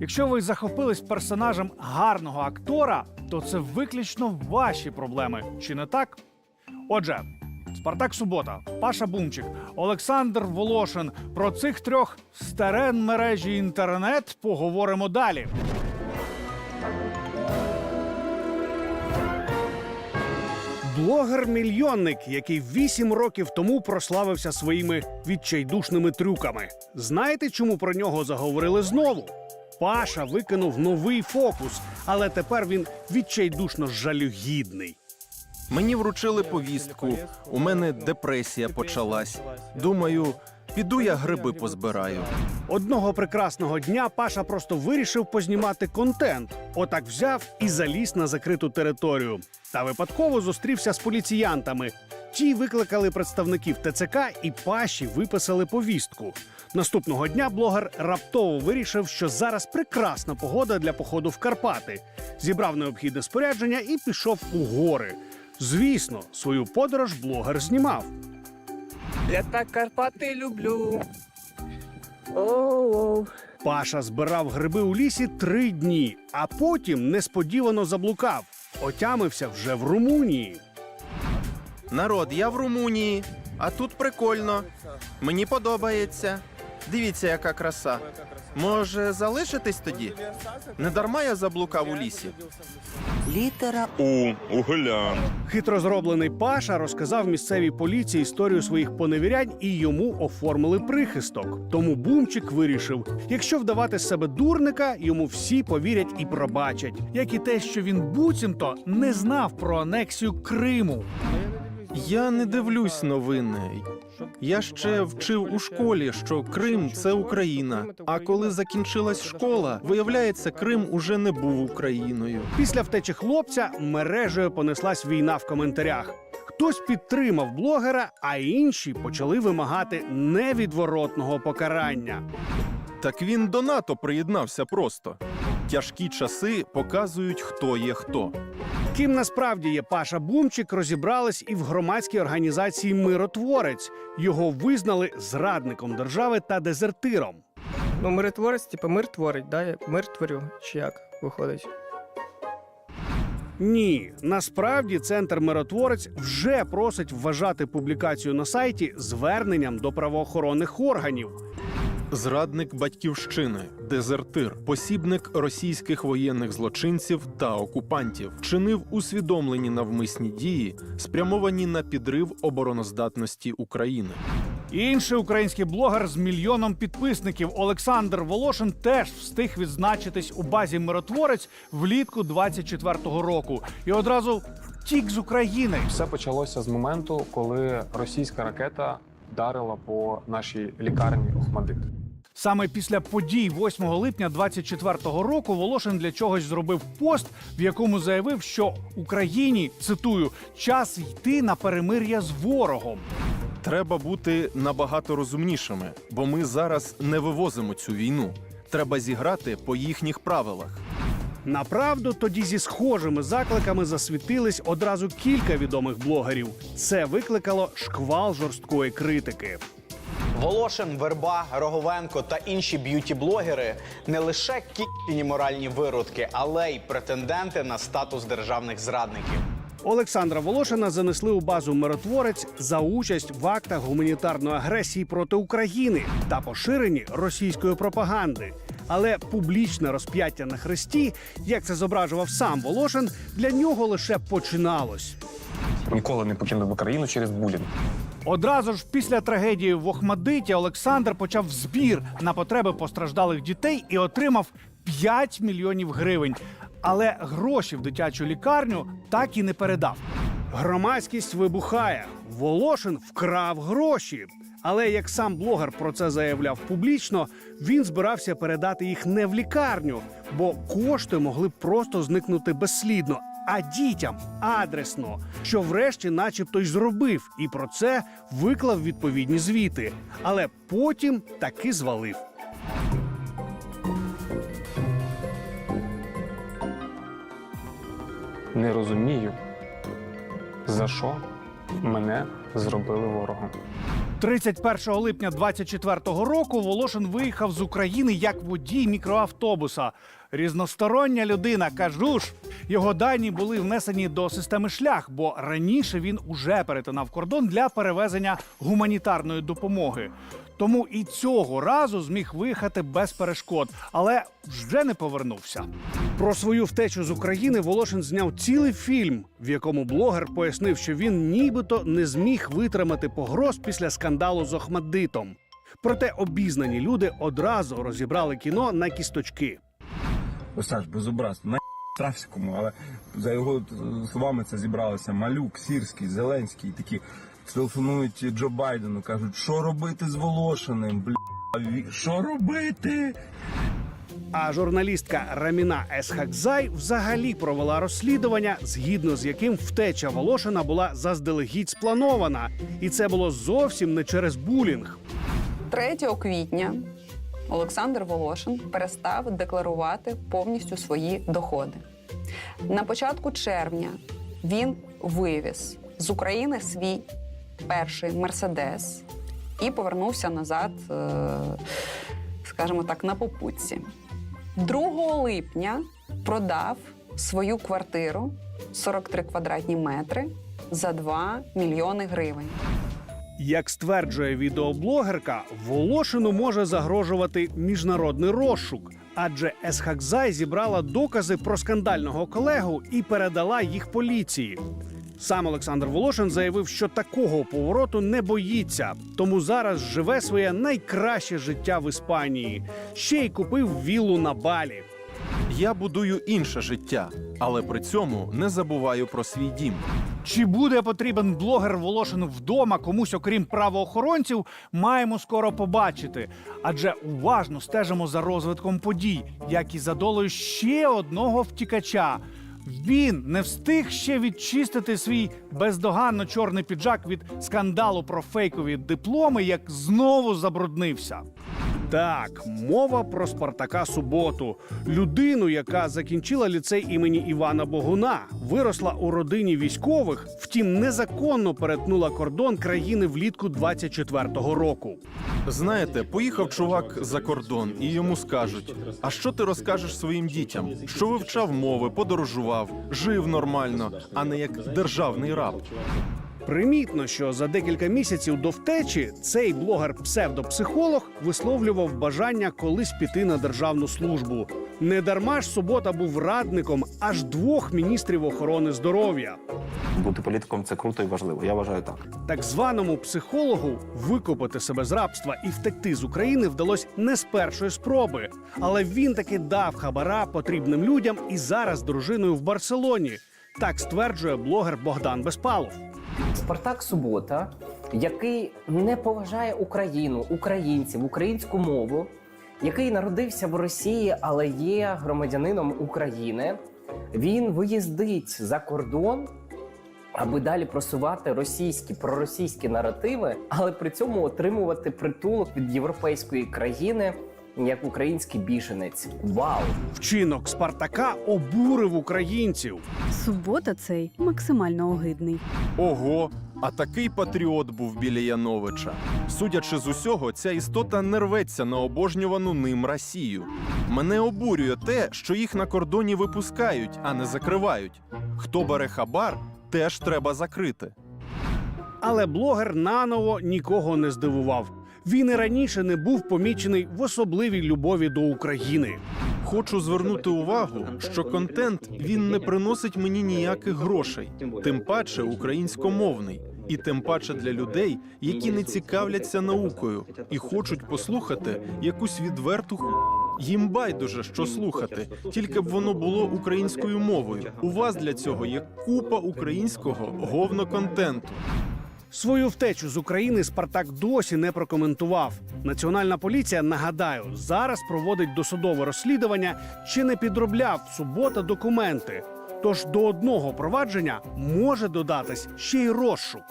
Якщо ви захопились персонажем гарного актора, то це виключно ваші проблеми, чи не так? Отже, Спартак Субота, Паша Бумчик, Олександр Волошин. Про цих трьох старен мережі інтернет поговоримо далі. Блогер-мільйонник, який вісім років тому прославився своїми відчайдушними трюками. Знаєте, чому про нього заговорили знову? Паша викинув новий фокус, але тепер він відчайдушно жалюгідний. Мені вручили повістку. У мене депресія почалась. Думаю, піду я гриби позбираю. Одного прекрасного дня Паша просто вирішив познімати контент. Отак взяв і заліз на закриту територію. Та випадково зустрівся з поліціянтами. Ті викликали представників ТЦК і Паші виписали повістку. Наступного дня блогер раптово вирішив, що зараз прекрасна погода для походу в Карпати. Зібрав необхідне спорядження і пішов у гори. Звісно, свою подорож блогер знімав. Я так Карпати люблю. Оу. Паша збирав гриби у лісі три дні, а потім несподівано заблукав. Отямився вже в Румунії. Народ, я в Румунії, а тут прикольно. Мені подобається. Дивіться, яка краса. Може, залишитись тоді? Не дарма я заблукав у лісі. Літера У угулян. Хитро зроблений Паша розказав місцевій поліції історію своїх поневірянь і йому оформили прихисток. Тому бумчик вирішив: якщо вдавати з себе дурника, йому всі повірять і пробачать, як і те, що він буцімто не знав про анексію Криму. Я не дивлюсь новини. Я ще вчив у школі, що Крим це Україна. А коли закінчилась школа, виявляється, Крим уже не був Україною. Після втечі хлопця мережею понеслась війна в коментарях. Хтось підтримав блогера, а інші почали вимагати невідворотного покарання. Так він до НАТО приєднався просто. Тяжкі часи показують, хто є хто. Ким насправді є Паша Бумчик, розібрались і в громадській організації Миротворець. Його визнали зрадником держави та дезертиром. Ну, миротворець, типу, мир творить, да? Мир творю, чи як виходить? Ні, насправді центр миротворець вже просить вважати публікацію на сайті зверненням до правоохоронних органів. Зрадник батьківщини, дезертир, посібник російських воєнних злочинців та окупантів, чинив усвідомлені навмисні дії, спрямовані на підрив обороноздатності України. Інший український блогер з мільйоном підписників Олександр Волошин теж встиг відзначитись у базі миротворець влітку 24-го року і одразу втік з України. Все почалося з моменту, коли російська ракета вдарила по нашій лікарні Охмадит. Саме після подій 8 липня 24-го року Волошин для чогось зробив пост, в якому заявив, що Україні цитую час йти на перемир'я з ворогом. Треба бути набагато розумнішими, бо ми зараз не вивозимо цю війну. Треба зіграти по їхніх правилах. Направду тоді зі схожими закликами засвітились одразу кілька відомих блогерів. Це викликало шквал жорсткої критики. Волошин, Верба, Роговенко та інші б'юті-блогери не лише кінні моральні виродки, але й претенденти на статус державних зрадників. Олександра Волошина занесли у базу миротворець за участь в актах гуманітарної агресії проти України та поширенні російської пропаганди. Але публічне розп'яття на хресті, як це зображував сам Волошин, для нього лише починалось. Ніколи не покинув Україну через булінг. Одразу ж після трагедії в Охмадиті Олександр почав збір на потреби постраждалих дітей і отримав 5 мільйонів гривень. Але гроші в дитячу лікарню так і не передав. Громадськість вибухає. Волошин вкрав гроші. Але як сам блогер про це заявляв публічно, він збирався передати їх не в лікарню, бо кошти могли просто зникнути безслідно, а дітям адресно, що врешті, начебто, й зробив, і про це виклав відповідні звіти. Але потім таки звалив. Не розумію, за що мене зробили ворогом. 31 липня 24-го року Волошин виїхав з України як водій мікроавтобуса. Різностороння людина, кажу ж. Його дані були внесені до системи шлях, бо раніше він уже перетинав кордон для перевезення гуманітарної допомоги. Тому і цього разу зміг виїхати без перешкод, але вже не повернувся. Про свою втечу з України Волошин зняв цілий фільм, в якому блогер пояснив, що він нібито не зміг витримати погроз після скандалу з Охмаддитом. Проте обізнані люди одразу розібрали кіно на кісточки. Осаж безобраз, на Трафському, але за його словами це зібралися Малюк, Сірський, Зеленський, такі телефонують Джо Байдену, кажуть, що робити з Волошиним, бля, що робити? А журналістка Раміна Есхакзай взагалі провела розслідування, згідно з яким втеча Волошина була заздалегідь спланована, і це було зовсім не через булінг. 3 квітня Олександр Волошин перестав декларувати повністю свої доходи. На початку червня він вивіз з України свій перший мерседес і повернувся назад, е, скажімо так, на попутці. 2 липня продав свою квартиру 43 квадратні метри за 2 мільйони гривень. Як стверджує відеоблогерка, Волошину може загрожувати міжнародний розшук, адже Есхакзай зібрала докази про скандального колегу і передала їх поліції. Сам Олександр Волошин заявив, що такого повороту не боїться, тому зараз живе своє найкраще життя в Іспанії. Ще й купив віллу на балі. Я будую інше життя, але при цьому не забуваю про свій дім. Чи буде потрібен блогер Волошин вдома комусь, окрім правоохоронців, маємо скоро побачити. Адже уважно стежимо за розвитком подій, як і за долею ще одного втікача. Він не встиг ще відчистити свій бездоганно чорний піджак від скандалу про фейкові дипломи, як знову забруднився. Так, мова про Спартака Суботу, людину, яка закінчила ліцей імені Івана Богуна, виросла у родині військових, втім незаконно перетнула кордон країни влітку 24-го року. Знаєте, поїхав чувак за кордон, і йому скажуть: а що ти розкажеш своїм дітям? Що вивчав мови, подорожував, жив нормально, а не як державний раб. Примітно, що за декілька місяців до втечі цей блогер-псевдопсихолог висловлював бажання колись піти на державну службу. Недарма ж субота був радником аж двох міністрів охорони здоров'я. Бути політиком це круто і важливо. Я вважаю так. Так званому психологу викопати себе з рабства і втекти з України вдалося не з першої спроби, але він таки дав хабара потрібним людям і зараз дружиною в Барселоні. Так стверджує блогер Богдан Безпалов. Спартак Субота, який не поважає Україну, українців, українську мову, який народився в Росії, але є громадянином України. Він виїздить за кордон, аби далі просувати російські проросійські наративи, але при цьому отримувати притулок від європейської країни як український біженець. Вау! Вчинок Спартака обурив українців. Субота цей максимально огидний. Ого, а такий патріот був біля Яновича. Судячи з усього, ця істота не рветься на обожнювану ним Росію. Мене обурює те, що їх на кордоні випускають, а не закривають. Хто бере хабар, теж треба закрити. Але блогер наново нікого не здивував. Він і раніше не був помічений в особливій любові до України. Хочу звернути увагу, що контент він не приносить мені ніяких грошей, тим паче українськомовний, і тим паче для людей, які не цікавляться наукою і хочуть послухати якусь відверту ху... Їм байдуже, що слухати, тільки б воно було українською мовою. У вас для цього є купа українського говноконтенту. Свою втечу з України Спартак досі не прокоментував. Національна поліція, нагадаю, зараз проводить досудове розслідування, чи не підробляв субота документи. Тож до одного провадження може додатись ще й розшук.